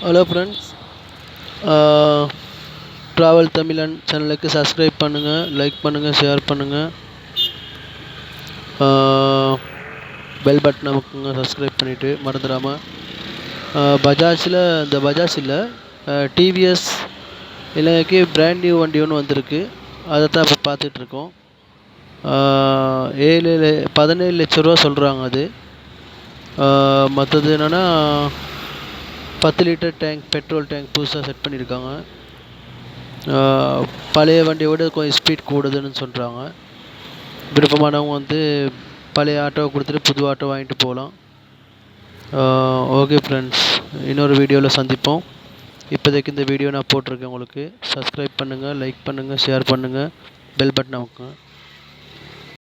Hello friends travel uh, தமிழன் சேனலுக்கு subscribe பண்ணுங்கள் லைக் பண்ணுங்கள் ஷேர் பண்ணுங்கள் பெல் uh, பட்டன் அமுக்குங்க சப்ஸ்கிரைப் பண்ணிவிட்டு மறந்துடாமல் uh, பஜாஜில் இந்த பஜாஜ் இல்லை டிவிஎஸ் இல்லைனாக்கி பிராண்ட் நியூ வண்டி ஒன்று வந்திருக்கு. அதை தான் இப்போ பார்த்துட்ருக்கோம். ஏழு பதினேழு லட்ச ரூபா சொல்கிறாங்க அது. மற்றது என்னென்னா பத்து லிட்டர் டேங்க் பெட்ரோல் டேங்க் புதுசாக செட் பண்ணியிருக்காங்க. பழைய வண்டியை விட கொஞ்சம் ஸ்பீட் கூடுதுன்னு சொல்கிறாங்க விருப்பமானவங்க வந்து பழைய ஆட்டோவை கொடுத்துட்டு புது ஆட்டோ வாங்கிட்டு போகலாம். ஓகே ஃப்ரெண்ட்ஸ் இன்னொரு வீடியோவில் சந்திப்போம். இப்போதைக்கு இந்த வீடியோ நான் போட்டிருக்கேன் உங்களுக்கு. சப்ஸ்கிரைப் பண்ணுங்கள் லைக் பண்ணுங்கள் ஷேர் பண்ணுங்கள் பெல் பட்டன் அமுக்குங்க